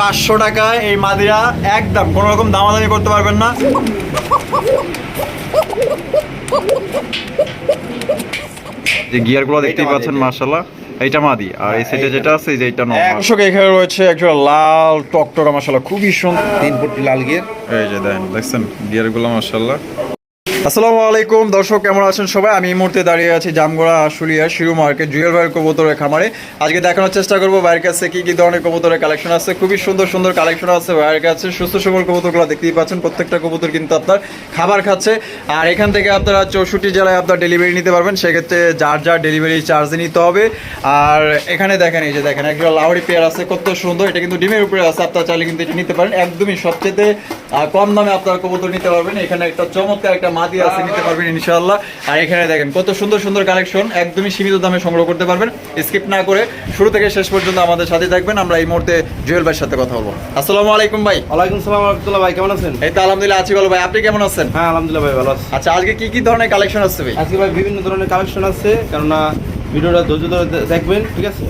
পাঁচশো টাকায় এই মাদিরা একদম কোনো রকম দামাদামি করতে পারবেন না। যে গিয়ার গিয়ারগুলো দেখতেই পাচ্ছেন মার্শাল্লাহ এইটা মাদি। আর এই সাইডে যেটা আছে এই যে এইটা নয় এক- দর্শক এখানে রয়েছে একটা লাল টকটকা মার্শাল্লাহ খুবই সুন্দর। তিন ফুটটি লাল গিয়ার। এই যে দেখেন দেখছেন গিয়ারগুলো মার্শাল্লাহ আসসালামু আলাইকুম। দর্শক, কেমন আছেন সবাই? আমি এই মুহূর্তে দাঁড়িয়ে আছি জামগড়া আশুলিয়া শিরু মার্কেট জুয়েল ভাইয়ের কবুতরের খামারে। আজকে দেখানোর চেষ্টা করব ভাইয়ের কাছে কি কি ধরনের কবুতরের কালেকশন আছে। খুবই সুন্দর সুন্দর কালেকশন আছে ভাইয়ের কাছে। সুস্থ, সবল কবুতরগুলো দেখতেই পাচ্ছেন, প্রত্যেকটা কবুতর কিন্তু আপনার খাবার খাচ্ছে। আর এখান থেকে আপনারা চৌষট্টি জেলায় আপনার ডেলিভারি নিতে পারবেন। সেক্ষেত্রে যার যার ডেলিভারি চার্জ নিতে হবে। আর এখানে দেখেন, এই যে দেখেন, একটা লাউরি পেয়ার আছে, কত সুন্দর। এটা কিন্তু ডিমের উপরে আছে, আপনার চাইলে কিন্তু এটা নিতে পারেন। একদমই সবচেয়ে কম দামে আপনারা কবুতর নিতে পারবেন। এখানে একটা চমৎকার একটা মাদি আছে নিতে পারবেন ইনশাআল্লাহ। আর এখানে দেখেন কত সুন্দর সুন্দর কালেকশন একদমই সীমিত দামে সংগ্রহ করতে পারবেন। স্কিপ না করে শুরু থেকে শেষ পর্যন্ত আমাদের সাথে থাকবেন। আমরা এই মুহূর্তে জুয়েল ভাইয়ের সাথে কথা বলব। আসসালামু আলাইকুম ভাই। ওয়ালাইকুম সালাম রহমতুল্লাহ ভাই কেমন আছেন? এই তো আলহামদুলিল্লাহ আছি ভালো ভাই। আপনি কেমন আছেন? হ্যাঁ আলহামদুলিল্লাহ ভাই ভালো আছি। আচ্ছা আজকে কি কি ধরনের কালেকশন আছে ভাই? আজকে ভাই বিভিন্ন ধরনের কালেকশন আছে কেননা ভিডিওটা ধৈর্য ধরে দেখবেন ঠিক আছে?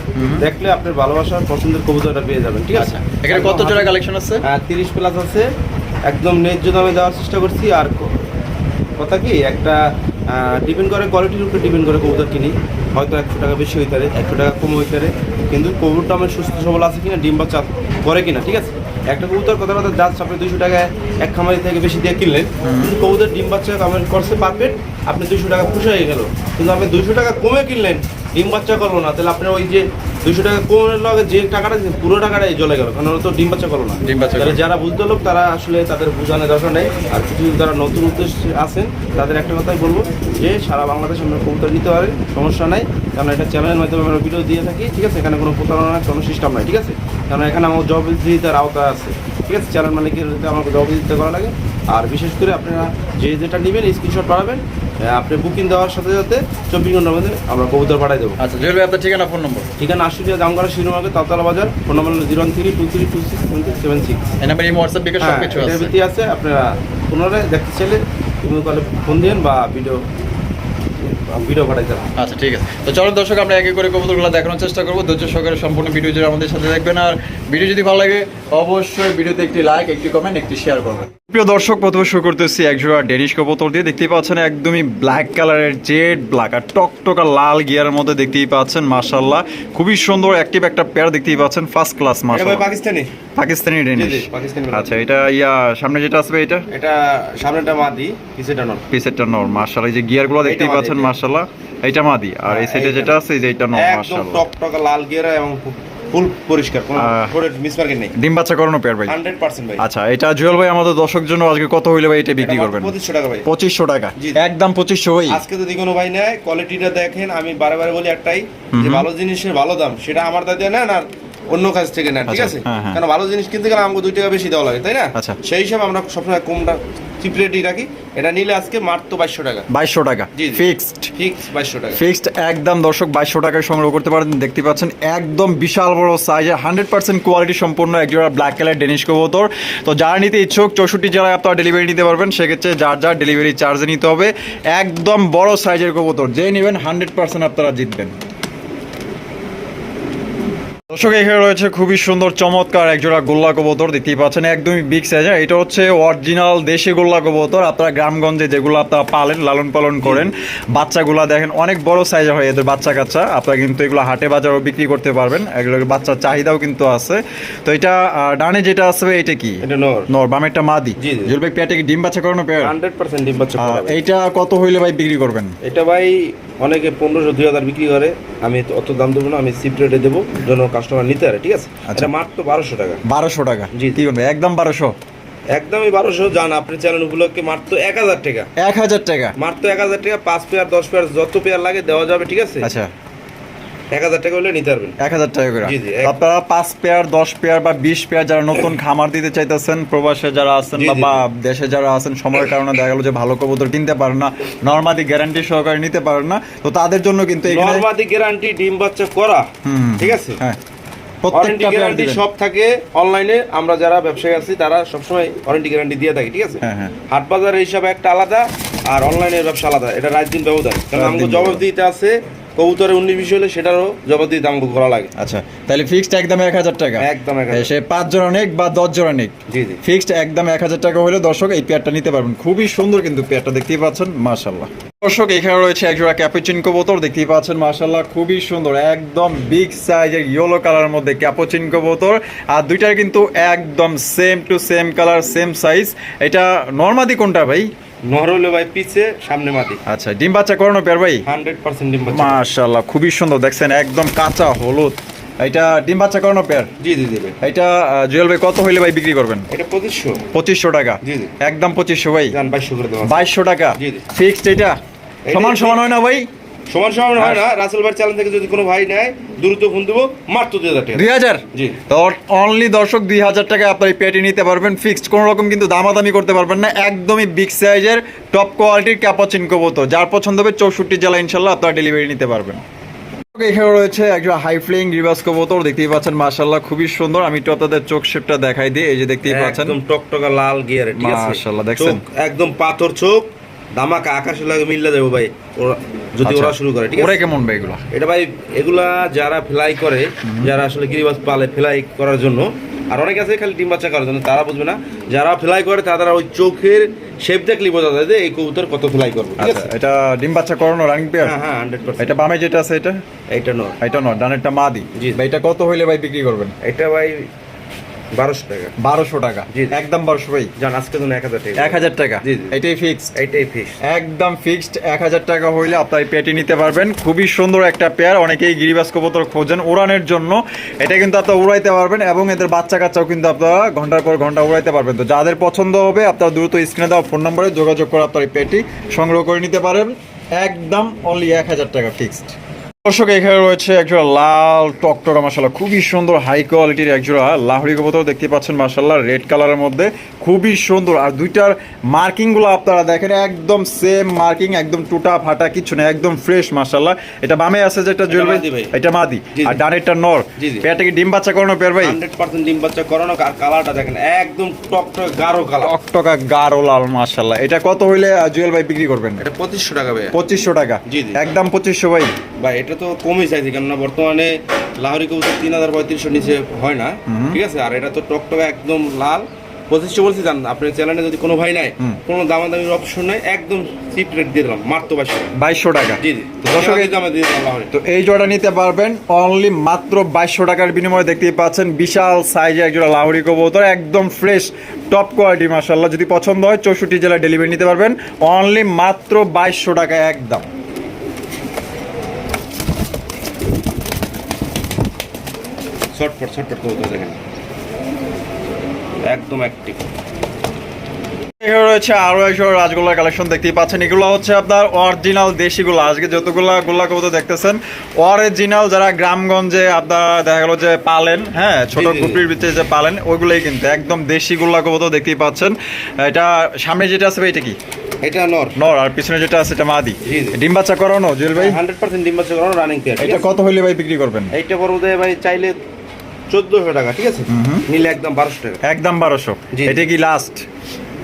দেখলে আপনার ভালোবাসার পছন্দের কবুতরটা পেয়ে যাবেন ঠিক আছে? আচ্ছা এখানে কত জোড়া কালেকশন আছে? হ্যাঁ তিরিশ প্লাস আছে। একদম ন্যায্য দামে দেওয়ার চেষ্টা করছি আর কথা কি? একটা ডিপেন্ড করে কোয়ালিটির উপরে ডিপেন্ড করে কবুতর কিনি। হয়তো একশো টাকা বেশি হইতে পারে একশো টাকা কম হইতে পারে। কিন্তু কবুতরটা আমার সুস্থ সবল আছে কিনা ডিম বাচ্চা করে কিনা ঠিক আছে? একটা কবুতর কথা কথা জাস্ট আপনি দুশো টাকায় এক খামারি থেকে বেশি দিয়ে কিনলেন। কিন্তু কবুতর ডিম বাচ্চা কমেন্ট করছে পারফেক্ট আপনি দুশো টাকা খুশি হয়ে গেল। কিন্তু আপনি দুশো টাকা কমে কিনলেন ডিম বাচ্চা করল না। তাহলে আপনার ওই যে দুশো টাকা কমে লগে যে টাকাটা পুরো টাকাটাই চলে গেল কারণ ওরা তো ডিম বাচ্চা করল না। ডিম বাচ্চা তাহলে যারা বুঝতে লোক তারা আসলে তাদের বোঝানোর দরকার নেই। আর কিছু যারা নতুন উদ্দেশ্যে আছেন তাদের একটা কথাই বলব যে সারা বাংলাদেশে আমরা কবুতর নিতে পারেন সমস্যা নাই। কারণ এটা চ্যানেলের মাধ্যমে আমরা ভিডিও দিয়ে থাকি ঠিক আছে? এখানে কোনো প্রতারণার কোনো সিস্টেম নাই ঠিক আছে? কারণ এখানে আমার জব জবাবদিহিতার আওতা আছে ঠিক আছে? চ্যানেল মালিকের আমাকে জবাবদিহিতা করা লাগে। আর বিশেষ করে আপনারা যে যেটা নেবেন স্ক্রিনশট পাঠাবেন। আপনি বুকিং দেওয়ার সাথে সাথে চব্বিশ ঘণ্টার মধ্যে আমরা কবুতর পাঠাই দেবো। আচ্ছা জুয়েল ভাই আপনার ঠিকানা ফোন নম্বর ঠিকানা আশুলিয়া জামগড়া শিরোমার্কে তালতলা বাজার phone number zero one three two three two six seven six এই নাম্বার এই হোয়াটসঅ্যাপ বিকাশ সব কিছু আছে। ভিত্তি আছে আপনারা পুনরায় দেখতে চাইলে তুমি কলে ফোন দিন বা ভিডিও ভিডিও পাঠাইতে। আচ্ছা ঠিক আছে। তো চলো দর্শক আমরা একে করে কবুতরগুলো দেখানোর চেষ্টা করব। ধৈর্য সহকারে সম্পূর্ণ ভিডিও জুড়ে আমাদের সাথে দেখবেন আর ভিডিও যদি ভালো লাগে অবশ্যই ভিডিওতে একটি লাইক একটি কমেন্ট একটি শেয়ার করবেন। প্রিয় দর্শক প্রথমে শুরু করতেছি এক জোড়া ডেনিশ কবুতর দিয়ে। দেখতেই পাচ্ছেন একদমই ব্ল্যাক কালারের জেড ব্ল্যাক আর টকটকা লাল গিয়ারের মধ্যে দেখতেই পাচ্ছেন মাশাল্লাহ খুবই সুন্দর অ্যাক্টিভ একটা পেয়ার দেখতেই পাচ্ছেন ফার্স্ট ক্লাস মাশাল্লাহ পাকিস্তানি? পাকিস্তানি ডেনিশ। আচ্ছা এটা ইয়া সামনে যেটা আসবে এটা? এটা সামনেটা মাদি পিছেটা নন পিসেরটা নর মাশাল্লাহ এই যে গিয়ারগুলো দেখতেই পাচ্ছেন এটা। মাশাল্লাহ এইটা মাদি। আর এই হ্যাঁ, সাইডে যেটা আছে এই যে এটা নর একদম মাশাল্লাহ টকটকা লাল গিয়ারা এবং ফুল পরিষ্কার কোনো নেই। ডিম বাচ্চা করানো পেয়ার ভাই। হান্ড্রেড পার্সেন্ট ভাই। আচ্ছা এটা জুয়েল ভাই আমাদের দর্শক জন্য আজকে কত হইলে ভাই এটা বিক্রি করবেন? পঁচিশশো টাকা ভাই। পঁচিশশো টাকা। একদম পঁচিশশো ভাই। আজকে যদি কোনো ভাই নেয় কোয়ালিটিটা দেখেন আমি বারে বারে বলি একটাই যে ভালো জিনিসের ভালো দাম সেটা আমার দাদা নেন আর অন্য কাছ থেকে নেন ঠিক আচ্ছা, আছে? হ্যাঁ, হ্যাঁ। কারণ ভালো জিনিস কিনতে গেলে আমাকে দুই টাকা বেশি দেওয়া লাগে তাই না? আচ্ছা। সেই হিসাবে আমরা সবসময় কমটা চিপ রেটই রাখি। এটা নিলে আজকে মাত্র বাইশশো টাকা। বাইশশো টাকা। জি। ফিক্সড। বাইশশো টাকা। ফিক্সড একদম দর্শক বাইশশো টাকায় সংগ্রহ করতে পারেন। দেখতে পাচ্ছেন একদম বিশাল বড় সাইজের হান্ড্রেড পার্সেন্ট কোয়ালিটি সম্পূর্ণ একজোড়া ব্ল্যাক কালার ডেনিশ কবুতর। তো যারা নিতে ইচ্ছুক চৌষট্টি জেলায় আপনারা ডেলিভারি নিতে পারবেন। সেক্ষেত্রে যার যার ডেলিভারি চার্জ নিতে হবে একদম বড় সাইজের কবুতর। যে নেবেন হান্ড্রেড পার্সেন্ট আপনারা জিতবেন। দর্শক এখানে রয়েছে খুবই সুন্দর চমৎকার একজোড়া গোল্লা কবুতর দেখতেই পাচ্ছেন একদমই বিগ সাইজের এটা হচ্ছে অরিজিনাল দেশি গোল্লা কবুতর। আপনারা গ্রামগঞ্জে যেগুলো আপনারা পালেন লালন পালন করেন বাচ্চাগুলা দেখেন অনেক বড় সাইজের হয় এদের বাচ্চা কাচ্চা। আপনারা কিন্তু এগুলো হাটে বাজারও বিক্রি করতে পারবেন। এগুলোর বাচ্চার চাহিদাও কিন্তু আছে। তো এটা ডানে যেটা আসবে এটা কি? এটা নর। নর বামেরটা মাদি। জি, জি। জুলবে পেটে কি ডিম বাচ্চা করানো পেয়ার হান্ড্রেড পার্সেন্ট ডিম বাচ্চা। এইটা কত হইলে ভাই বিক্রি করবেন? এটা ভাই অনেকে পনেরোশো দুই হাজার বিক্রি করে আমি অত দাম দেবো না আমি সিপ রেটে দেবো জন্য কাস্টমার নিতে পারে ঠিক আছে? আচ্ছা। মাত্র বারোশো টাকা। বারোশো টাকা? জি। কি করবে একদম বারোশো? একদমই বারোশো যান আপনি চ্যানেল উপলক্ষে মাত্র এক হাজার টাকা। এক হাজার টাকা? মাত্র এক হাজার টাকা পাঁচ পেয়ার দশ পেয়ার যত পেয়ার লাগে দেওয়া যাবে ঠিক আছে? আচ্ছা। এক হাজার টাকা হলে নিতে পারবেন। এক হাজার টাকা করে। জি, জি, এক- আপনারা পাঁচ পেয়ার দশ পেয়ার বা বিশ পেয়ার যারা নতুন খামার দিতে চাইতেছেন প্রবাসে যারা আছেন বা- দেশে যারা আছেন সময়ের কারণে দেখা গেলো যে ভালো কবুতর কিনতে পারেন না নর্মালি গ্যারান্টি সহকারে নিতে পারেন না তো তাদের জন্য কিন্তু নর্মাদি গ্যারান্টি ডিম বাচ্চা করা ঠিক আছে? হ্যাঁ। ওয়ারেন্টি গ্যারান্টি সব থাকে অনলাইনে আমরা যারা ব্যবসায়ী আছি তারা সবসময় ওয়ারেন্টি গ্যারান্টি দিয়ে থাকি ঠিক আছে? হ্যাঁ, হ্যাঁ। হাট বাজারের হিসাবে একটা আলাদা আর অনলাইনের ব্যবসা আলাদা এটা রাত দিন ব্যবধান। কারণ রাত আমাকে দিন জবাব দিতে আছে কবুতরের উনিশ বিশ হলে সেটারও জবাব দিয়ে দাম করা লাগে। আচ্ছা তাহলে ফিক্সড একদম এক হাজার টাকা? একদম সে পাঁচ জোড়া নেক বা দশ জোড়া নেক জি জি। ফিক্সড একদম এক হাজার টাকা হলে দর্শক এই পেয়ারটা নিতে পারবেন। খুবই সুন্দর কিন্তু পেয়ারটা দেখতেই পাচ্ছেন মার্শাল্লাহ দর্শক এখানে রয়েছে একজোড়া ক্যাপুচিন কবুতর দেখতেই পাচ্ছেন মার্শাল্লাহ খুবই সুন্দর একদম বিগ সাইজের ইয়েলো কালারের মধ্যে ক্যাপুচিন কবুতর। আর দুইটার কিন্তু একদম same to same colour same size এটা নর্মাদি কোনটা ভাই? হলে ভাই পিছে সামনে মাটি আচ্ছা ডিম বাচ্চা করানো পেয়ার ভাই? হান্ড্রেড পার্সেন্ট ডিম পাচ্ছে। মার্শাল্লাহ খুবই সুন্দর দেখছেন একদম কাঁচা হলুদ। এটা ডিম বাচ্চা করানো পেয়ার জি জি জি এটা জুয়েল ভাই কত হইলে ভাই বিক্রি করবেন? এটা পঁচিশশো। পঁচিশশো টাকা। জি, জি। একদম পঁচিশশো ভাই। বাইশশো করে দেওয়া বাইশশো টাকা। ফিক্সড এটা? সমান সমান হয় না ভাই? সমান সমান হয় না। রাসেল ভাই চ্যানেল থেকে যদি কোনো ভাই নেয় দ্রুত ফোন দেবো মাত্র দুই হাজার টাকা। দুই হাজার? জি। অনলি দর্শক দুই হাজার টাকা আপনার এই পেটি নিতে পারবেন। ফিক্সড কোনো রকম কিন্তু দামাদামি করতে পারবেন না। একদমই বিগ সাইজের টপ কোয়ালিটির ক্যাপাচিন কবুতর। যার পছন্দ হবে চৌষট্টি জেলা ইনশাল্লাহ আপনার ডেলিভারি নিতে পারবেন। এখানে রয়েছে একজন হাই ফ্লাইং রিভার্স কবুতর। দেখতেই পাচ্ছেন মাশাল্লাহ খুবই সুন্দর। আমি একটু আপনাদের চোখ শেপটা দেখাই দিই। এই যে দেখতেই পাচ্ছেন। একদম টকটকা লাল গিয়ারে ঠিক আছে? মাশাআল্লাহ, দেখছেন? একদম পাথর চোখ। দামাকা আকাশে লাগে মিললে দেবো ভাই। ওরা যদি আচ্ছা। ওরা শুরু করে ঠিক ওরে আছে কেমন ভাই এগুলো? এটা ভাই এগুলা যারা ফ্লাই করে যারা আসলে গিরিবাজ পালে ফ্লাই করার জন্য আর অনেক আছে খালি ডিম বাচ্চা করার জন্য তারা বুঝবে না। যারা ফ্লাই করে তারা ওই চোখের শেপ দেখলে বোঝা যায় যে এই কবুতর কত ফ্লাই করবে ঠিক আচ্ছা আছে? এটা ডিম বাচ্চা করানো রানিং পেয়ার হ্যাঁ হ্যাঁ হান্ড্রেড পার্সেন্ট এটা বামে যেটা আছে এটা? এইটা নয় এটা নয় ডানেরটা মা মাদি। জি। ভাই এটা কত হইলে ভাই বিক্রি করবেন? এটা ভাই বারোশো টাকা। বারোশো টাকা। জি। একদম বারোশো ভাই। জান আজকে জন্য এক হাজার টাকা। এক হাজার টাকা। এটাই ফিক্সড একদম ফিক্সড এক হাজার টাকা হইলে আপনার পেটি নিতে পারবেন। খুবই সুন্দর একটা পেয়ার অনেকেই গিরিবাস কবুতর খোঁজেন উড়ানের জন্য। এটা কিন্তু আপনারা উড়াইতে পারবেন এবং এদের বাচ্চা কাচ্চাও কিন্তু আপনারা ঘণ্টার পর ঘণ্টা উড়াইতে পারবেন। তো যাদের পছন্দ হবে আপনারা দ্রুত স্ক্রিনে দেওয়া ফোন নম্বরে যোগাযোগ করে আপনার এই পেটি সংগ্রহ করে নিতে পারেন। একদম অনলি এক হাজার টাকা ফিক্সড দর্শক এখানে রয়েছে একজোড়া লাল টকটকা মাসাল্লাহ খুবই সুন্দর হাই কোয়ালিটির একজোড়া লাহড়ি কবুতর দেখতে পাচ্ছেন মাসাল্লাহ রেড কালারের মধ্যে খুবই সুন্দর। আর দুইটার মার্কিংগুলো আপনারা দেখেন একদম সেম মার্কিং একদম টুটা ফাটা কিছু না একদম ফ্রেশ মাসাল্লাহ এটা বামে আছে যেটা জুয়েল এটা মাদি। আর ডানেরটা নর। জি। কি ডিম বাচ্চা করানো পেয়ার ভাই? হান্ড্রেড পার্সেন্ট ডিম বাচ্চা করানো আর কালারটা দেখেন একদম টকটকা গাঢ় কালার। টকটকা গাঢ় লাল মাসাল্লাহ এটা কত হইলে জুয়েল ভাই বিক্রি করবেন? এটা পঁচিশশো টাকা ভাই। পঁচিশশো টাকা। জি, জি। একদম পঁচিশশো ভাই। ভাই এটা তো কমই চাইছি কেননা বর্তমানে লাহরি কবুতর তিন হাজার পঁয়ত্রিশশো নিচে হয় না ঠিক আছে? আর এটা তো টকটকা একদম লাল। পঁচিশশো বলছি জান আপনার চ্যানেলে যদি কোনো ভাই নাই। কোনো দামাদামির অপশন নাই একদম চিপ রেট দিয়ে দিলাম মাত্র বাইশশো টাকা। বাইশশো টাকা? জি জি। এই- দামে দিয়ে দিলাম তো এই জোড়া নিতে পারবেন অনলি মাত্র বাইশশো টাকার বিনিময়ে দেখতেই পাচ্ছেন বিশাল সাইজে এক জোড়া লাহোরি কবুতর একদম ফ্রেশ টপ কোয়ালিটি মাসাল্লাহ যদি পছন্দ হয় চৌষট্টি জেলায় ডেলিভারি নিতে পারবেন অনলি মাত্র বাইশশো টাকা একদম। শর্টফট শর্টফট কবুতর দেখেন। একদম অ্যাক্টিভ এখানে রয়েছে রাজগোল্লার কালেকশন দেখতেই পাচ্ছেন। এগুলো হচ্ছে আপনার অরিজিনাল দেশিগুলো। আজকে যতগুলা গোল্লা কবুতর দেখতেছেন অরিজিনাল যারা গ্রামগঞ্জে আপনারা দেখা গেল যে পালেন হ্যাঁ ছোট। গুপির ভিতরে যে পালেন ওইগুলোই কিন্তু একদম দেশি গোল্লা কবুতর দেখতেই পাচ্ছেন। এটা সামনে যেটা আছে এটা কি? এটা নর। নর আর পিছনে যেটা আছে এটা মাদি। ডিম বাচ্চা করানো জুয়েল ভাই? হান্ড্রেড পার্সেন্ট ডিম বাচ্চা করানো রানিং পেয়ার এটা কত হইলে ভাই বিক্রি করবেন? এইটা ভাই চাইলে চোদ্দশো টাকা ঠিক আছে? নিলে একদম বারোশো টাকা। একদম বারোশো। এটা কি লাস্ট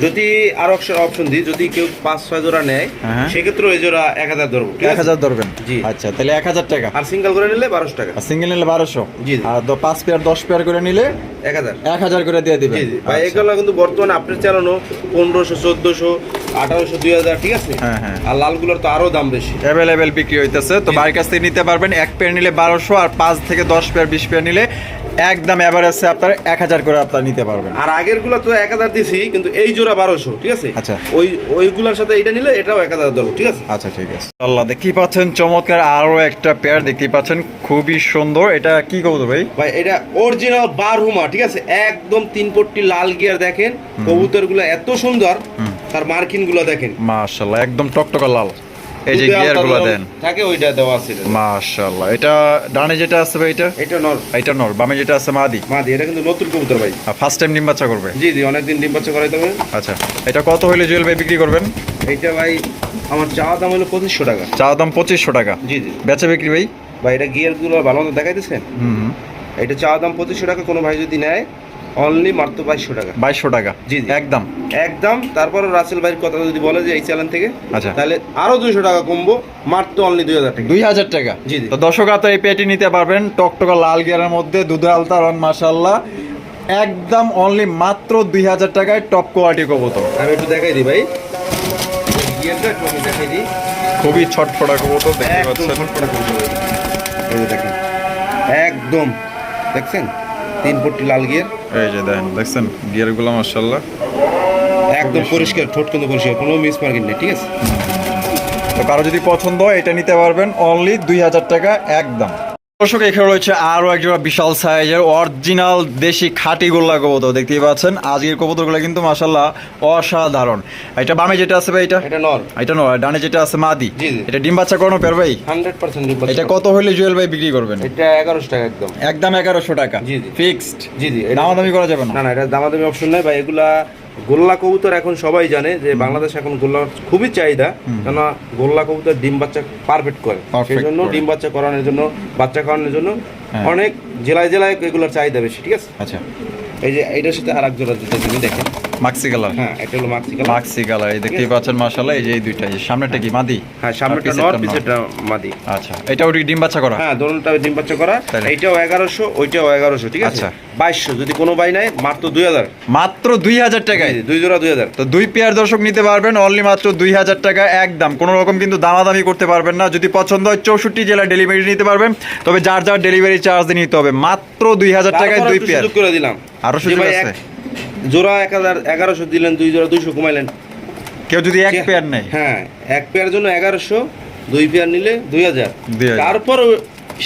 যদি আরও অপশন দিই যদি কেউ পাঁচ ছয় জোড়া নেয় হ্যাঁ। সেক্ষেত্রে ওই জোড়া এক হাজার ধরবো এক হাজার ধরবেন? জি। আচ্ছা তাহলে এক হাজার টাকা। আর সিঙ্গেল করে নিলে বারোশো টাকা। সিঙ্গেল নিলে বারোশো? জি। আর দ- পাঁচ পেয়ার দশ পেয়ার করে নিলে এক হাজার। এক হাজার করে দিয়ে দিবেন। জি ভাই আচ্ছা। এগুলো কিন্তু বর্তমানে আপনার চালানো পনেরোশো চোদ্দশো আঠারোশো দুই হাজার ঠিক আছে? হ্যাঁ, হ্যাঁ। আর লালগুলোর তো আরও দাম বেশি। অ্যাভেলেবেল বিক্রি হইতেছে। তো। বাড়ির কাছ থেকে নিতে পারবেন এক পেয়ার নিলে বারোশো আর পাঁচ থেকে দশ পেয়ার বিশ পেয়ার নিলে একদম অ্যাভারেজে আপনার এক হাজার করে আপনার নিতে পারবেন। আর আগেরগুলো তো এক হাজার দিছি কিন্তু এই জোড়া বারোশো ঠিক আছে? আচ্ছা। ওই ওইগুলোর সাথে এটা নিলে এটাও এক হাজার ধরবো ঠিক আছে? আচ্ছা ঠিক আছে। আল্লাহ দেখতেই পাচ্ছেন চমৎকার আরও একটা পেয়ার দেখতেই পাচ্ছেন খুবই সুন্দর। এটা কি কবুতর ভাই? ভাই এটা অরিজিনাল বারহুমা ঠিক আছে? একদম তিন পট্টি লাল গিয়ার দেখেন কবুতরগুলো এত সুন্দর তার মার্কিনগুলো দেখেন। মাশাল্লাহ একদম টকটকা লাল। এই যে গিয়ারগুলো দেন। থাকে ওইটা দেওয়া আছে এটা। এটা ডানে যেটা আছে ভাই এটা? এটা নর। এটা নর। বামে যেটা আছে মাদি? মাদি এটা কিন্তু নতুন কবুতর ভাই। ফার্স্ট টাইম ডিম বাচ্চা করবে? জি জি অনেকদিন ডিম বাচ্চা করাইতে হবে। আচ্ছা এটা কত হইলে জুয়েল ভাই বিক্রি করবেন? এইটা ভাই আমার চাওয়া দাম হলো পঁচিশশো টাকা। চা দাম পঁচিশশো টাকা। জি জি। বেচা বিক্রি ভাই? ভাই এটা গিয়ারগুলো ভালো মতো দেখাইতেছেন? হুম। এটা চাওয়া দাম পঁচিশশো টাকা কোনো ভাই যদি নেয় অনলি মাত্র বাইশশো টাকা। বাইশশো টাকা। জি। একদম। একদম তারপর রাসেল ভাইয়ের কথা যদি বলে যে এই চ্যানেল থেকে আচ্ছা। তাহলে আরও দুইশো টাকা কমবো মাত্র অনলি দুই হাজার টাকা। দুই হাজার টাকা। জি। তো দর্শক আপনার এই পেটি নিতে পারবেন টকটকা লাল গিয়ারের মধ্যে দুধে আলতা রন মাসাল্লাহ একদম অনলি মাত্র দুই হাজার টাকায় টপ কোয়ালিটি কবুতর। আমি একটু দেখাই দিই ভাই। গিয়ারটা একটু আমি দেখাই দিই। খুবই ছটফটা কবুতর দেখতে পাচ্ছেন? ছটফটা দেখেন। একদম। দেখছেন? তিন ফুটটি লাল গিয়ার। এই যে দেখেন দেখছেন? গিয়ারগুলো মাসাল্লাহ একদম পরিষ্কার ঠোঁট কিন্তু পরিষ্কার কোনো মিস মার্কিন নেই ঠিক আছে? তো কারও যদি পছন্দ হয় এটা নিতে পারবেন। অনলি দুই হাজার টাকা একদম। দর্শক এখানে রয়েছে আরও এক বিশাল সাইজের অরিজিনাল দেশি খাঁটি গোল্লা কবুতর। দেখতেই পাচ্ছেন আজকের কবুতরগুলো কিন্তু মাসাল্লাহ অসাধারণ। এটা বামে যেটা আছে ভাই এটা? এটা নর। এটা নয় ডানে যেটা আছে মাদি। এটা ডিম বাচ্চা করানো পের ভাই? হান্ড্রেড পার্সেন্ট এটা কত হইলে জুয়েল ভাই বিক্রি করবেন? এটা এগারোশো টাকা একদম। একদম এগারোশো টাকা। জি, জি। ফিক্সড জি জি। দামাদামি করা যাবে না। না না এটা দামাদামি অপশন নাই বা এগুলা গোল্লা কবুতর এখন সবাই জানে যে বাংলাদেশ এখন গোল্লা খুবই চাহিদা কেন গোল্লা কবুতর ডিম বাচ্চা পারফেক্ট করে। সেই জন্য ডিম বাচ্চা করানোর জন্য বাচ্চা করানোর জন্য হ্যাঁ। অনেক জেলায় জেলায় এগুলোর চাহিদা বেশি ঠিক আছে? আচ্ছা। এই যে এইটার সাথে আর এক জোড়া দেখেন। মাক্সি কালার হ্যাঁ এটা হলো মাক্সি কালার মাক্সি কালার এই দেখতেই পাচ্ছেন মাসাল্লাহ এই যে এই দুইটা এই সামনেটা কি মাদি? হ্যাঁ সামনেটা নর পিছেরটা মাদি। আচ্ছা এটা ওটি ডিম বাচ্চা করা? হ্যাঁ দোনোটা ডিম বাচ্চা করা তাহলে? এইটাও এগারোশো ওইটাও এগারোশো ঠিক আছে? আচ্ছা। বাইশশো যদি কোনো বাই নাই মাত্র দুই হাজার। মাত্র দুই হাজার টাকায়? দুই জোড়া দুই হাজার। তো দুই পেয়ার দর্শক নিতে পারবেন অনলি মাত্র দুই হাজার টাকা একদম। কোনো রকম কিন্তু দামাদামি করতে পারবেন না। যদি পছন্দ হয় চৌষট্টি জেলা ডেলিভারি নিতে পারবেন। তবে যার যার ডেলিভারি চার্জ দিয়ে নিতে হবে মাত্র দুই হাজার টাকায় দুই পেয়ার করে দিলাম। আরও সুযোগ আছে? জোড়া এক হাজার এগারোশো দিলেন দুই জোড়া দুইশো কমাইলেন কেউ যদি এক পেয়ার নেই হ্যাঁ এক পেয়ার জন্য এগারোশো দুই পেয়ার নিলে দুই হাজার। তারপর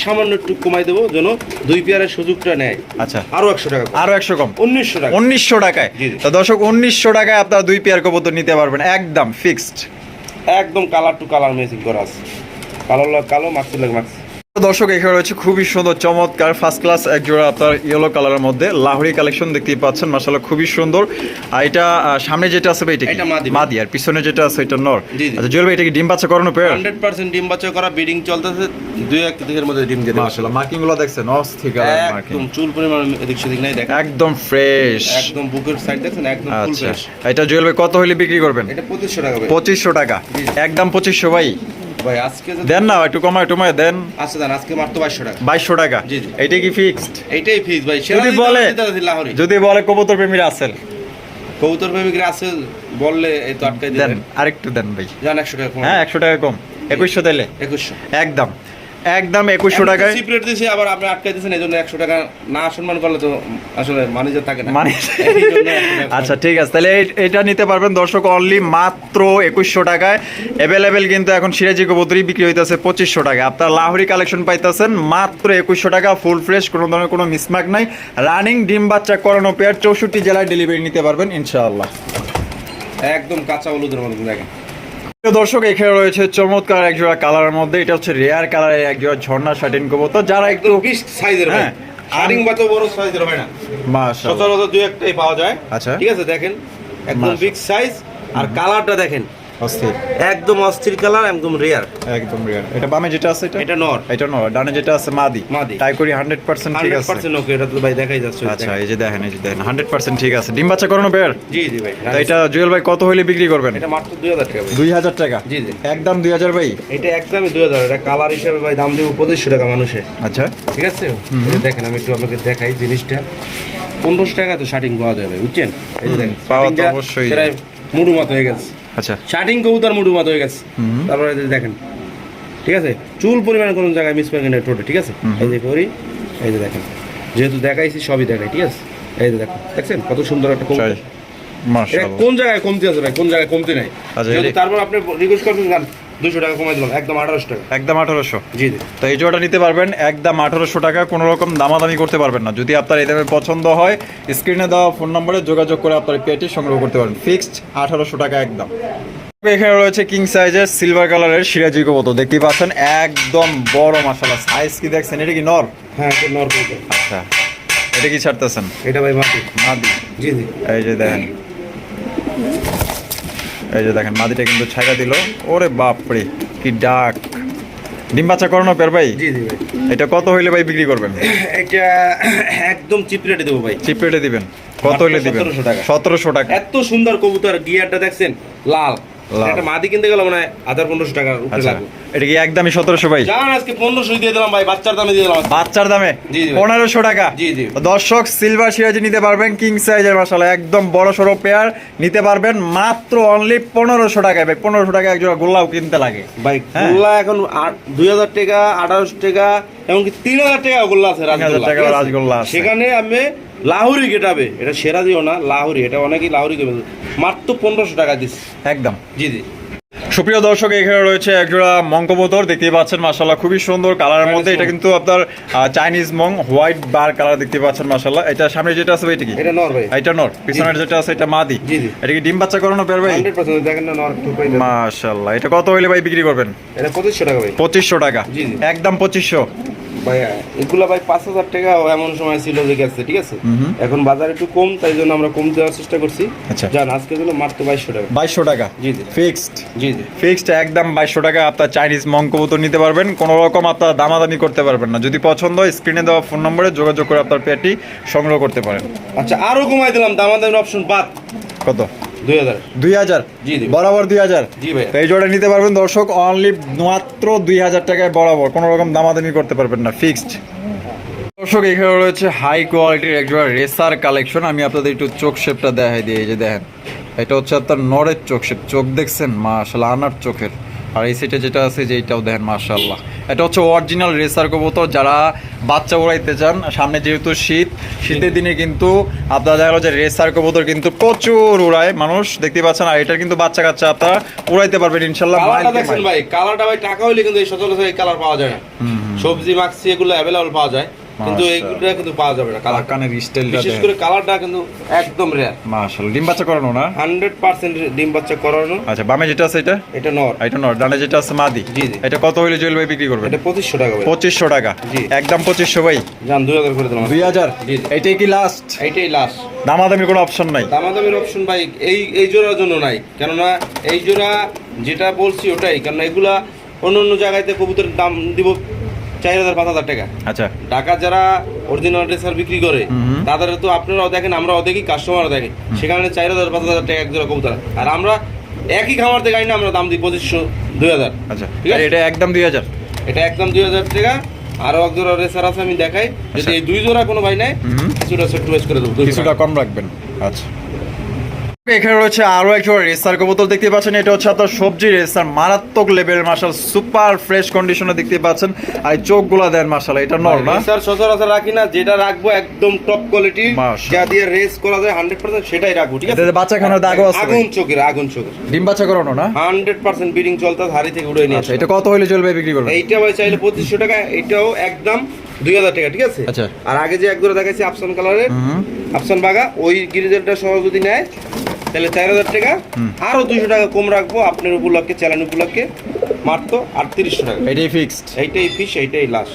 সামান্য একটু কমাই দেবো যেন দুই পেয়ারের সুযোগটা নেয়। আচ্ছা। আরও একশো টাকা আরও একশো কম? উনিশশো টাকা। উনিশশো টাকায়। তো দর্শক উনিশশো টাকায় আপনারা দুই পেয়ার কবুতর নিতে পারবেন একদম ফিক্সড একদম কালার টু কালার ম্যাচিং করা আছে। কালো লাগ কালো মাক্সি লাগ মাক্সি দর্শক এখানে রয়েছে খুবই সুন্দর চমৎকার ফার্স্ট ক্লাস এক জোড়া আপনার ইয়েলো কালারের মধ্যে লাহোরি কালেকশন দেখতেই পাচ্ছেন মাসাল্লাহ খুবই সুন্দর। আর এটা সামনে যেটা আছে ভাই এটা মাদি। আর পিছনে যেটা আছে এটা নর। আচ্ছা জুয়েল ভাই এটা কি ডিম বাচ্চা করানো পেয়ার হান্ড্রেড পার্সেন্ট ডিম বাচ্চা করা বিডিং চলতেছে দুই এক দিকের মধ্যে ডিম দিয়ে মাশাআল্লাহ মার্কিংগুলো দেখছেন অস্থির কালার মার্কিং। একদম চুল পরিমাণ এদিক সেদিক নাই দেখেন। একদম ফ্রেশ একদম বুকের সাইড দেখছেন একদম ফুল আচ্ছা ফ্রেশ এটা জুয়েল ভাই কত হলে বিক্রি করবেন? এটা পঁচিশশো টাকা পঁচিশশো টাকা। একদম পঁচিশশো ভাই। ভাই আজকে দেন না একটু কমায় টমায় দেন। আচ্ছা দেন আজকে মাত্র বাইশশো টাকা। বাইশশো টাকা? জি, জি। এটাই কি ফিক্সড এটাই ফিক্স ভাই। যদি বলে যদি বলে কবুতর প্রেমীরা আছেন কবুতর প্রেমিকরা আছে বললে এই তো আটকাই দেন দেন আরেকটু দেন ভাই। জান একশো টাকা কম হ্যাঁ একশো টাকা কম। একুশশো দিলে একুশশো। একদম। একদম একুশশো টাকায়। সিপ্রেট দিয়েছি আবার আপনি আটকাই দিয়েছেন এই জন্য একশো টাকা না সম্মান করলে তো আসলে ম্যানেজার থাকে না। মানে এই জন্য 100 টাকা। আচ্ছা ঠিক আছে। তাহলে এটা নিতে পারবেন দর্শক অনলি মাত্র একুশশো টাকায়। অ্যাভেলেবেল কিন্তু এখন সিরাজি কবুতরি বিক্রি হইতেছে পঁচিশশো টাকা আপনার লাহোরি কালেকশন পাইতেছেন মাত্র একুশশো টাকা ফুল ফ্রেশ কোনো ধরনের কোনো মিসমার্ক নাই। রানিং ডিম বাচ্চা করানো পেয়ার চৌষট্টি জেলায় ডেলিভারি নিতে পারবেন ইনশাআল্লাহ। একদম কাঁচা হলুদের মতো দেখেন। দর্শক এখানে রয়েছে চমৎকার এক জোড়া কালারের মধ্যে। এটা হচ্ছে রেয়ার কালারের এক জোড়া ঝর্ণা শাটিন তো যারা একটু সাইজের হ্যাঁ হ্যাঁ। বা তো বড় সাইজের হয় না? মাশাআল্লাহ। সচরাচর দুই একটাই পাওয়া যায়। আচ্ছা। ঠিক আছে দেখেন। একদম। বিগ সাইজ আর কালারটা দেখেন। অস্থির। একদম অস্থির কালার একদম রেয়ার একদম রেয়ার এটা বামে যেটা আছে এটা? এটা নর। এটা নয় ডানে যেটা আছে মাদি। মাদি। তাই করি হান্ড্রেড পার্সেন্ট ঠিক হান্ড্রেড আছে পার্সেন্ট ওকে এটা তো ভাই দেখাই যাচ্ছে আচ্ছা এই যে দেখেন এই যে দেখেন হান্ড্রেড পার্সেন্ট ঠিক আছে। ডিম বাচ্চা করানো বের জি জি ভাই তো এটা জুয়েল ভাই কত হইলে বিক্রি করবেন? এটা মাত্র দুই হাজার টাকা ভাই। দুই হাজার টাকা? জি, জি। একদম দুই হাজার ভাই? এটা একদমই দুই হাজার। এটা কালার হিসেবে ভাই দাম দেবো পঁচিশশো টাকা মানুষের। আচ্ছা। ঠিক আছে? দেখেন আমি একটু আপনাকে দেখাই জিনিসটা। পনেরোশো টাকা তো শার্টিং পাওয়া যাবে বুঝছেন? এই দেখেন পাওয়া তো অবশ্যই। মুড়ু মতো হয়ে গেছে। আচ্ছা। শার্টিং কবুতর মুড়ু মতো হয়ে গেছে। তারপরে দেখেন ঠিক আছে? চুল পরিমাণে কোনো জায়গায় মিস পাই না টোটে ঠিক আছে? এই যে করি এই যে দেখেন। যেহেতু দেখাইছি সবই দেখাই ঠিক আছে? এই যে দেখেন দেখছেন? কত সুন্দর একটা কবুতর। মাশাআল্লাহ। কোন জায়গায় কমতি আছে ভাই? কোন জায়গায় কমতি নাই? আচ্ছা, তারপর আপনি রিকোয়েস্ট করবেন গান দুশো টাকা কমাই দিলাম একদম আঠারোশো টাকা। একদম আঠারোশো। জি তো এই জোড়াটা নিতে পারবেন একদম আঠারোশো টাকা কোনো রকম দামাদামি করতে পারবেন না। যদি আপনার এই দামে পছন্দ হয় স্ক্রিনে দেওয়া ফোন নম্বরে যোগাযোগ করে আপনার পেটি সংগ্রহ করতে পারেন। ফিক্সড আঠারোশো টাকা একদম। এখানে রয়েছে কিং সাইজের সিলভার কালারের সিরাজি কবুতর দেখতেই পাচ্ছেন একদম বড় মাসালা সাইজ কি দেখছেন এটা কি নর? হ্যাঁ এটা নর আচ্ছা এটা কি ছাড়তেছেন? এটা ভাই মাটি। মাদি জি জি। এই যে দেখেন। এই যে দেখেন মাদিটা কিন্তু ছাইকা দিল। ওরে বাপরে কি ডাক। ডিম বাচ্চা করানো পের ভাই? এটা কত হইলে ভাই বিক্রি করবেন? এটা একদম চিপ রেটে দেবো ভাই। চিপ রেটে দিবেন। কত হইলে দিবেন? 1700 টাকা। সতেরোশো টাকা। এত সুন্দর কবুতর গিয়ারটা দেখছেন লাল। একটা মাদি কিনতে গেলে মানে হাজার পনেরোশো টাকার উপরে আচ্ছা। লাগবে। এটা কি একদমই সতেরোশো ভাই? জান আজকে পনেরোশো দিয়ে দিলাম ভাই বাচ্চার দামে দিয়ে দিলাম বাচ্চার দামে। পনেরোশো টাকা? জি, জি। দর্শক সিলভার সিরাজি নিতে পারবেন কিং সাইজের মশালা একদম বড় সড়ো পেয়ার নিতে পারবেন মাত্র অনলি পনেরোশো টাকায় ভাই। পনেরোশো টাকা একজোড়া গোল্লাও কিনতে লাগে। ভাই হ্যাঁ। গোল্লা এখন দুই হাজার টাকা আঠারোশো টাকা এমনকি তিন হাজার টাকা গোল্লা আছে রাজগোল্লা। সেখানে আমি লাহুরি গেটাবে এটা সেরা দিও না লাহুরি এটা অনেকই লাহুরি গেবে। মাত্র পনেরোশো টাকা দিস। একদম। জি জি। সুপ্রিয় দর্শক এখানে রয়েছে একজোড়া মঙ্কবোতর দেখতেই পাচ্ছেন মাসাল্লাহ খুবই সুন্দর কালারের মধ্যে। এটা কিন্তু আপনার চাইনিজ মং হোয়াইট বার কালার দেখতে পাচ্ছেন মাসাল্লাহ এটা সামনে যেটা আছে এটা কি? এটা নর ভাই। এটা নর। পিছনের যেটা আছে এটা মাদি। এটা কি ডিম বাচ্চা করানো পের ভাই? দেখেন না নর মাসাল্লাহ এটা কত হইলে ভাই বিক্রি করবেন? এটা 2500 টাকা ভাই। 2500 টাকা। একদম 2500 ভাইয়া এগুলা ভাই পাঁচ হাজার টাকা এমন সময় ছিল যে গেছে ঠিক আছে? এখন বাজার একটু কম তাই জন্য আমরা কম দেওয়ার চেষ্টা করছি। আচ্ছা। যান আজকে জন্য মাত্র বাইশশো টাকা। বাইশশো টাকা? জি জি। ফিক্সড? জি জি। ফিক্সড একদম বাইশশো টাকা আপনার চাইনিজ মঙ্কবুতর নিতে পারবেন। কোনো রকম আপনার দামাদামি করতে পারবেন না। যদি পছন্দ হয় স্ক্রিনে দেওয়া ফোন নম্বরে যোগাযোগ করে আপনার পেয়ারটি সংগ্রহ করতে পারেন। আচ্ছা আরও কমাই দিলাম দামাদামির অপশন বাদ। কত? দুই হাজার। বরাবর দুই হাজার? এই জোড়া নিতে পারবেন দর্শক অনলি মাত্র দুই হাজার টাকায় বরাবর। কোনো রকম দামাদামি করতে পারবেন না ফিক্সড দর্শক এখানে রয়েছে হাই কোয়ালিটির একজোড়া রেসার কালেকশন আমি আপনাদের একটু চোখ শেপটা দেখাই দিই এই যে দেখেন। এটা হচ্ছে আপনার নরের চোখ শেপ। চোখ দেখছেন? আনার চোখের। আর এই সাইডে যেটা আছে যে এইটাও দেখেন মাশাল্লাহ এটা হচ্ছে অরিজিনাল রেসার কবুতর যারা বাচ্চা উড়াইতে চান। সামনে যেহেতু শীত শীতের দিনে কিন্তু আপনারা দেখা গেলো যে রেসার কবুতর কিন্তু প্রচুর উড়ায়। মানুষ দেখতে পাচ্ছেন আর এটার কিন্তু বাচ্চা কাচ্চা আপনারা উড়াইতে পারবেন ইনশাল্লাহ। ভাই কালারটা ভাই টাকা হইলে কিন্তু এই এই কালার পাওয়া যায় না। সবজি মাখছি এগুলো অ্যাভেলেবল পাওয়া যায়। কিন্তু। এইগুলো কিন্তু পাওয়া যাবে না কালার কানের স্টাইলটা বিশেষ করে কালারটা কিন্তু একদম রেয়ার মাশাআল্লাহ। ডিম বাচ্চা করানো না? হান্ড্রেড পার্সেন্ট ডিম বাচ্চা করানো। আচ্ছা বামে যেটা আছে এটা? এটা নর। এটা নর। ডানে যেটা আছে মাদি? জি। এটা কত হইলে জুয়েল ভাই বিক্রি করবেন? এটা পঁচিশশো টাকা ভাই। পঁচিশশো টাকা। জি। একদম পঁচিশশো ভাই। যান দুই হাজার করে দিলাম। দুই হাজার? জি, জি। এটাই কি লাস্ট এইটাই লাস্ট দামাদামির কোনো অপশন নাই। দামাদামির অপশন ভাই এই এই জোড়ার জন্য নাই। কেননা এই জোড়া যেটা বলছি ওটাই। কেননা এগুলা অন্য অন্য জায়গাতে কবুতরের দাম দিব চার হাজার পাঁচ হাজার টাকা। আচ্ছা। ঢাকা যারা অরিজিনাল ড্রেসার বিক্রি করে তাদের তো আপনারাও দেখেন আমরাও দেখি কাস্টমারও দেখে। সেখানে চার হাজার পাঁচ হাজার টাকা কবুতর। আর আমরা একই খামার থেকে আইনা আমরা দাম দিই পঁচিশশো দুই হাজার। আচ্ছা ঠিক আছে? এটা একদম দুই হাজার। এটা একদম দুই হাজার টাকা। আরও এক জোড়া রেসার আছে আমি দেখাই। যদি আচ্ছা। এই দুই জোড়া কোনো ভাই নেয়। কিছুটা সেট করে দেবো কিছুটা কম রাখবেন। আচ্ছা। এখানে রয়েছে আরও একজন রেসার কবুতর দেখতে পাচ্ছেন। এটা হচ্ছে আপনার সবজি রেসার মারাত্মক লেভেলের মার্শাল সুপার ফ্রেশ কন্ডিশনে দেখতে পাচ্ছেন। আর এই চোখগুলা দেন মার্শাল এটা নর না? রেসার সচরাচর রাখি না যেটা রাখব একদম টপ কোয়ালিটি। যা দিয়ে রেস করা যায় হান্ড্রেড পার্সেন্ট সেটাই রাখব ঠিক আছে? বাচ্চা খানার দাগও আছে। আগুন চোখের আগুন চোখের। ডিম বাচ্চা করানো না? হান্ড্রেড পার্সেন্ট বিডিং চলতে হাড়ি থেকে উড়ে নিয়ে আচ্ছা এটা কত হইলে চলবে বিক্রি করবেন? এইটা ভাই চাইলে পঁচিশশো টাকা এইটাও একদম দুই হাজার টাকা ঠিক আছে? আচ্ছা। আর আগে যে একজোড়া দেখাচ্ছি আফসান কালারের। আফসান বাগা ওই গিরিজারটা সহ যদি নেয় তাহলে চার হাজার টাকা। আরও দুইশো টাকা কম রাখব আপনার উপলক্ষে চ্যানেল উপলক্ষে। মাত্র আটত্রিশশো টাকা। এটাই ফিক্সড এইটাই ফিস এইটাই লাশ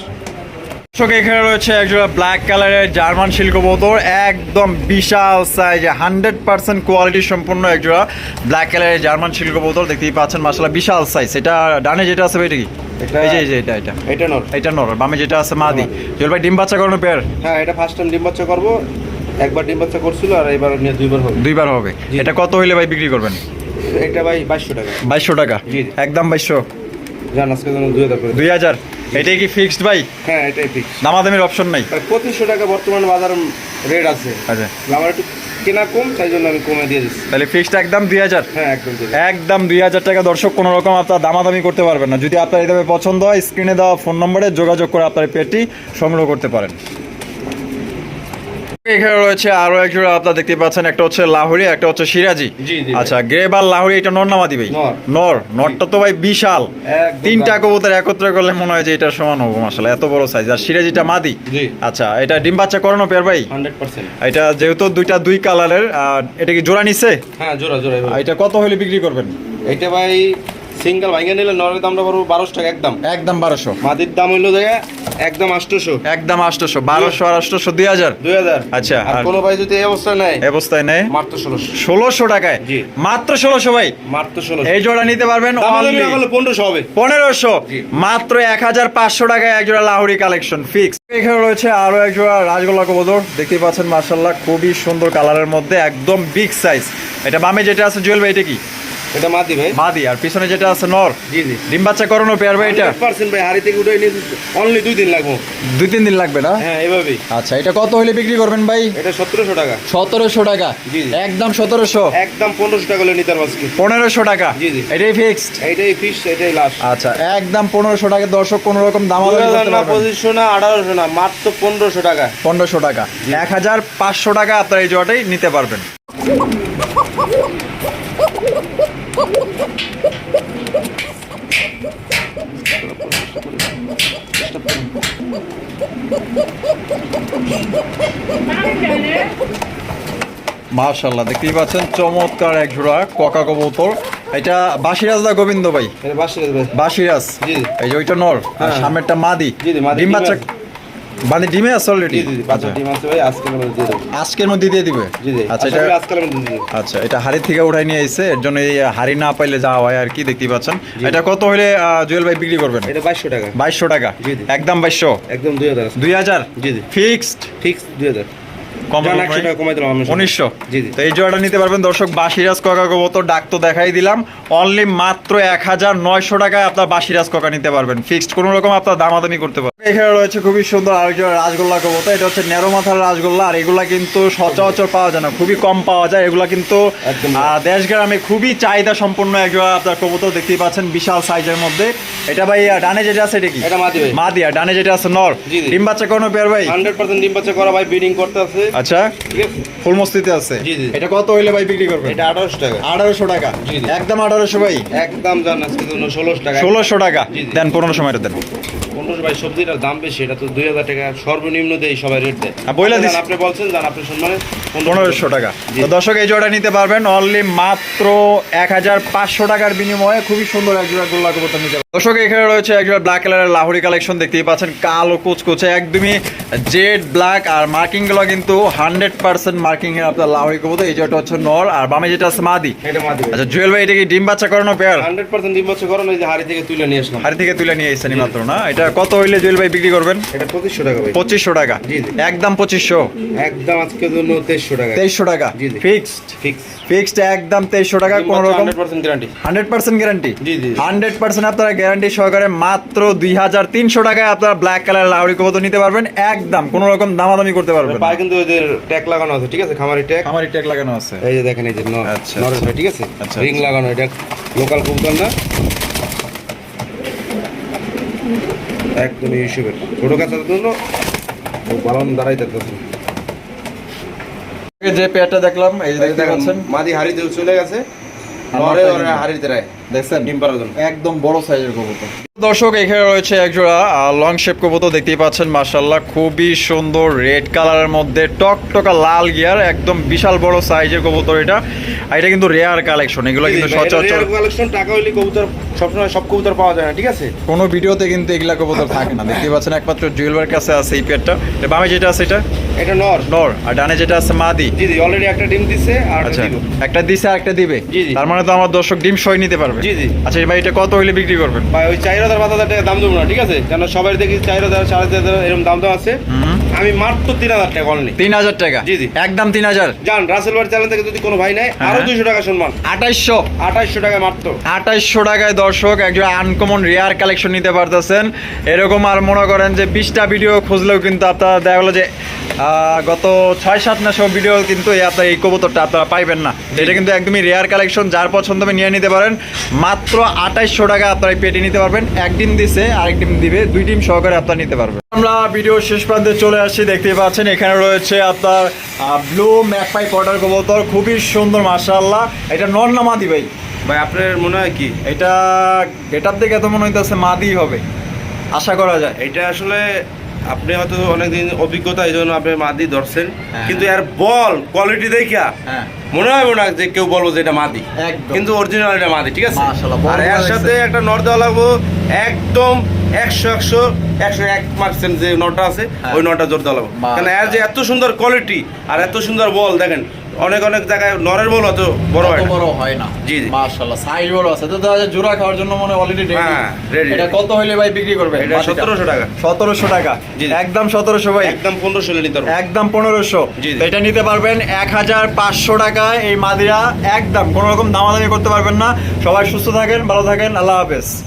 দর্শক এখানে রয়েছে একজোড়া ব্ল্যাক কালারের জার্মান শিল্ক বোতল একদম বিশাল সাইজে হান্ড্রেড পার্সেন্ট কোয়ালিটি সম্পূর্ণ একজোড়া ব্ল্যাক কালারের জার্মান শিল্ক বোতল দেখতেই পাচ্ছেন মাসালা বিশাল সাইজ এটা ডানে যেটা আছে এটা কি? এই যে এই যে এটা এটা। এটা নর। এটা নর বামে যেটা আছে মাদি। জল ভাই ডিম বাচ্চা করানো পেয়ার হ্যাঁ এটা ফার্স্ট টাইম ডিম বাচ্চা করব। একবার ডিম বাচ্চা করছিল আর এবার নিয়ে দুইবার হবে। দুইবার হবে। এটা কত হইলে ভাই বিক্রি করবেন? এটা ভাই বাইশশো টাকা। বাইশশো টাকা? একদম বাইশশো। জান আজকে দুই হাজার দুই হাজার? এটাই কি ফিক্সড ভাই? হ্যাঁ এটাই ফিক্সড দামাদামির অপশন নাই। পঁচিশশো টাকা বর্তমান বাজার রেট আছে। আচ্ছা। আমার একটু কেনা কম তাই জন্য আমি কমে দিয়ে দিচ্ছি। তাহলে ফিক্সড একদম দুই হাজার? হ্যাঁ একদম একদম দুই হাজার টাকা দর্শক কোনো রকম আপনার দামাদামি করতে পারবেন না। যদি আপনার এইভাবে পছন্দ হয় স্ক্রিনে দেওয়া ফোন নম্বরে যোগাযোগ করে আপনার পেটি সংগ্রহ করতে পারেন। এখানে রয়েছে আরও এক জোড়া আপনারা দেখতে পাচ্ছেন একটা হচ্ছে লাহুরি একটা হচ্ছে সিরাজি। আচ্ছা গ্রেবার লাহুরি এটা নর নামাদি ভাই? নর। নর। নরটা তো ভাই বিশাল। তিনটা। কবুতর একত্রে করলে মনে হয় যে এটা সমান হব মাসালা এত বড় সাইজ আর সিরাজিটা মাদি? আচ্ছা এটা ডিম বাচ্চা করানো পেয়ার ভাই? এটা যেহেতু দুইটা দুই কালারের আর এটা কি জোড়া নিছে? হ্যাঁ জোড়া জোড়া এটা কত হলে বিক্রি করবেন? এটা ভাই সিঙ্গেল ভাঙে নিলে নরের দামটা পড়ব বারোশো টাকা একদম। একদম বারোশো। মাদির দাম হইল জায়গা একদম আটশোশো। একদম আটশোশো বারোশো আর আটশোশো দুই হাজার? দুই হাজার। আচ্ছা, আর কোনো ভাই যদি এই অবস্থা নেয় অবস্থায় নেই মাত্র ষোলোশো। ষোলোশো টাকায়? জি। মাত্র ষোলোশো ভাই? মাত্র এই জোড়া নিতে পারবেন পনেরোশো হবে। পনেরোশো। মাত্র এক হাজার পাঁচশো টাকায় এক জোড়া লাহুরি কালেকশন ফিক্স এখানে রয়েছে আরও এক জোড়া রাজগোল্লা কবুতর। দেখতেই পাচ্ছেন মার্শাল্লাহ খুবই সুন্দর কালারের মধ্যে একদম বিগ সাইজ এটা বামে যেটা আছে জুয়েল ভাই এটা কি? এটা মাদি ভাই। মাদি আর পিছনে যেটা আছে নর। জি জি। ডিম বাচ্চা করানো পেয়ার ভাই এটা? পার্সেন্ট ভাই হাড়ি থেকে উঠে নিয়ে অনলি দুই দিন লাগবো। দুই তিন দিন লাগবে না? হ্যাঁ এভাবেই। আচ্ছা এটা কত হলে বিক্রি করবেন ভাই? এটা সতেরোশো টাকা। সতেরোশো টাকা? জি, জি। একদম সতেরোশো? একদম পনেরোশো টাকা হলে নিতে পারব আজকে। পনেরোশো টাকা? জি, জি। এটাই ফিক্সড এইটাই ফিস এটাই লাস্ট আচ্ছা একদম পনেরোশো টাকা। দর্শক কোনো রকম দাম দুই হাজার না পঁচিশশো না আঠারোশো না মাত্র পনেরোশো টাকা। পনেরোশো টাকা। এক হাজার পাঁচশো টাকা আপনার এই জোয়াটাই নিতে পারবেন। মার্শাল্লাহ দেখতেই পাচ্ছেন চমৎকার এক জোড়া ককা কবুতর। এটা বাসিরাজ দা গোবিন্দ ভাই? বাসিরাজ জি। এই যে ওইটা নর আর হ্যাঁ। সামনেরটা মাদি। জি, জি, মাদি। ডিম বাচ্চা বানি ডিমে আছে অলরেডি আচ্ছা। ডিম আছে ভাই আজকের মধ্যে দিয়ে দেব। দিয়ে দিবে? জি জি আচ্ছা এটা আজকের দিয়ে আচ্ছা এটা হাড়ি থেকে উঠাই নিয়ে আইছে এর জন্য এই হাড়ি না পাইলে যা হয় আর কি দেখতে পাচ্ছেন। এটা কত হলে জুয়েল ভাই বিক্রি করবেন? এটা 2200 টাকা। 2200 টাকা। একদম 2200 একদম 2000 2000 জি জি। ফিক্সড? ফিক্সড 2000 উনিশশো। জি, জি। তো এই জোড়াটা নিতে পারবেন দর্শক বাসিরাজ ককা কবুতর ডাক তো দেখাই দিলাম। অনলি মাত্র এক হাজার নয়শো টাকায় আপনার বাসিরাজ ককা নিতে পারবেন। ফিক্সড কোনো রকম আপনার দামাদামি করতে পারবেন। এখানে রয়েছে খুবই সুন্দর আরেকজন রাজগোল্লা কবুতর এটা হচ্ছে নেরো মাথার রাজগোল্লা আর এগুলা কিন্তু সচরাচর পাওয়া যায় না। খুবই কম পাওয়া যায়। এগুলা কিন্তু। দেশ গ্রামে খুবই চাহিদা সম্পন্ন একজন আপনার কবুতর দেখতেই পাচ্ছেন বিশাল সাইজের মধ্যে। এটা ভাই ডানে যেটা আছে এটা কি? এটা মাদি ভাই। মা দিয়া ডানে যেটা আছে নর। ডিম বাচ্চা কোনো পেয়ার ভাই? হান্ড্রেড পার্সেন্ট ডিম বাচ্চা করা ভাই বিডিং করতে আছে। আচ্ছা ফুল মস্তিতে আছে। এটা কত হইলে ভাই বিক্রি করবেন? এটা আঠারোশো টাকা। আঠারোশো টাকা। জি, জি। একদম আঠারোশো ভাই? একদম জান আজকে ষোলোশো টাকা। ষোলোশো টাকা। দেন পনেরোশো টাকা দেন। পনেরোশো ভাই সবজিটার দাম বেশি এটা তো দুই হাজার টাকা সর্বনিম্ন দেয় সবাই রেট দেয়। বইলা জান, আপনি বলছেন আপনি সম্মানে পনেরোশো টাকা। তো দর্শক এই জোড়া নিতে পারবেন অনলি মাত্র এক হাজার পাঁচশো টাকার বিনিময়ে। খুবই সুন্দর এক জোড়া গোল্লা কবুতর নিতে দর্শক এখানে রয়েছে এক জোড়া ব্ল্যাক কালারের লাহোরি কালেকশন দেখতেই পাচ্ছেন কালো কুচকুচে একদমই জেড ব্ল্যাক আর মার্কিংগুলো কিন্তু হান্ড্রেড পার্সেন্ট মার্কিং এর আপনার লাহোরি কবুতর এই জোড়াটা হচ্ছে নর আর বামে যেটা আছে মাদি। আচ্ছা জুয়েল ভাই এটা কি ডিম বাচ্চা করানো পেয়ার হান্ড্রেড পার্সেন্ট ডিম বাচ্চা করেন ওই যে হাড়ি থেকে তুলে নিয়ে আসলাম। হাড়ি থেকে তুলে নিয়ে এসেছেন মাত্র না? এটা কত হইলে জুয়েল ভাই বিক্রি করবেন? এটা পঁচিশশো টাকা ভাই। পঁচিশশো টাকা। জি, জি। একদম পঁচিশশো? একদম আজকের জন্য তেইশশো টাকা। তেইশশো টাকা? জি, জি। ফিক্সড ফিক্সড একদম তেইশশো টাকা কোনো রকম গ্যারান্টি হান্ড্রেড পার্সেন্ট গ্যারান্টি জি, জি। হান্ড্রেড পার্সেন্ট আপনারা গ্যারান্টি সহকারে মাত্র দুই হাজার তিনশো টাকায় আপনারা ব্ল্যাক কালার লাউরি কবুতর নিতে পারবেন। একদম কোনো রকম দামাদামি করতে পারবেন পায়ে কিন্তু ট্যাগ লাগানো আছে ঠিক আছে? খামারি ট্যাগ আমার ট্যাগ লাগানো আছে। এই যে দেখেন এই যে আচ্ছা, নরেশ আচ্ছা। ভাই ঠিক আছে? আচ্ছা, রিং আচ্ছা। লাগানো এটা লোকাল কবুতর না? একদম হিসেবের ছোট কাঁচার জন্য পালন দাঁড়াই থাকতেছে যে পেয়ারটা দেখলাম এই দেখতে পাচ্ছেন। মাদি হাড়ি দিয়ে চলে গেছে হাড়িতে রায়। দেখছেন? ডিম পাড়ার জন্য। একদম বড় সাইজের কবুতর। দর্শক এখানে রয়েছে একজোড়া লং শেপ কবুতর দেখতেই পাচ্ছেন মার্শাল্লাহ খুবই সুন্দর রেড কালারের মধ্যে টকটকা লাল গিয়ার একদম বিশাল বড় সাইজের কবুতর এটা। আর এটা কিন্তু রেয়ার কালেকশন এগুলো কিন্তু সচরাচর কালেকশন টাকা হইলে কবুতর সবসময় সব কবুতর পাওয়া যায় না ঠিক আছে? কোনো ভিডিওতে কিন্তু এগুলা কবুতর থাকে না। দেখতে পাচ্ছেন একমাত্র কাছে আছে এই পেয়ারটা এটা বামে যেটা আছে এটা? এটা নর। নর। আর ডানে যেটা আছে মাদি। জি জি অলরেডি একটা ডিম দিছে আর একটা আচ্ছা একটা দিছে আর একটা দিবে। তার মানে তো আমার দর্শক ডিম সই নিতে পারবে। জি, জি। আচ্ছা ভাই এটা কত হইলে বিক্রি করবেন? ভাই ওই চার হাজার পাঁচ হাজার টাকা দাম দেবো না ঠিক আছে? কেন সবাই দেখি চার হাজার সাড়ে চার হাজার এরকম দাম দাম আছে। আমি মাত্র তিন হাজার টাকা অনলি তিন হাজার টাকা? জি, জি। একদম তিন হাজার? যান রাসেল বাড়ি চ্যানেল থেকে যদি কোনো ভাই নেয় আরও হ্যাঁ। দুইশো টাকা সম্মান। আঠাইশশো? আঠাইশশো টাকা মাত্র। আঠাইশশো টাকায় দর্শক একজন আনকমন রেয়ার কালেকশন নিতে পারতেছেন। এরকম আর মনে করেন যে বিশটা ভিডিও খুঁজলেও কিন্তু আপনারা দেখা গেলো যে গত ছয় সাত মাস ভিডিও কিন্তু এই আপনার এই কবুতরটা আপনারা পাইবেন না। এটা কিন্তু একদমই রেয়ার কালেকশন যার পছন্দ হবে নিয়ে নিতে পারেন। মাত্র আঠাইশশো টাকা আপনারা পেটে নিতে পারবেন। এক ডিম দিছে আরেক ডিম দিবে দুই ডিম সহকারে আপনারা নিতে পারবেন। আমরা ভিডিও শেষ প্রান্তে চলে আসছি দেখতে পাচ্ছেন এখানে রয়েছে আপনার ব্লু ম্যাকপাই কটার কবুতর খুবই সুন্দর মাশাআল্লাহ। এটা নর না মাদি ভাই? ভাই আপনার মনে হয় কি? এটা গেটার দেখে এত মনে হইতেছে মাদি হবে। আশা করা যায়। এটা আসলে আপনি হয়তো অনেকদিন অভিজ্ঞতা এই জন্য আপনি মাদি ধরছেন। হ্যাঁ। কিন্তু এর বল কোয়ালিটি দেখা হ্যাঁ। মনে হয় না যে কেউ বলব যে এটা মাদি। কিন্তু অরিজিনাল এটা মাদি ঠিক আছে? আর এর সাথে একটা নর দেওয়া লাগবো একদম একশো একশো একশো এক পার্সেন্ট যে নটা আছে হ্যাঁ। ওই নটা জোর দেওয়া লাগবো। কারণ এর যে এত সুন্দর কোয়ালিটি আর এত সুন্দর বল দেখেন অনেক অনেক জায়গায় নরের বল অত বড় হয় না। বড় হয় না। জি, জি। মাশাআল্লাহ সাইজ বড় আছে। তো দাদা জোড়া খাওয়ার জন্য মনে অলরেডি রেডি হ্যাঁ, ready, এটা কত হইলে ভাই বিক্রি করবে এটা সতেরোশো টাকা। সতেরোশো টাকা। জি। একদম সতেরোশো ভাই। একদম পনেরোশো নিতে পারব। একদম পনেরোশো। জি, জি। এটা নিতে পারবেন এক হাজার পাঁচশো টাকায় এই মাদিরা। একদম কোনো রকম দামাদামি করতে পারবেন না। সবাই সুস্থ থাকেন ভালো থাকেন। আল্লাহ হাফেজ।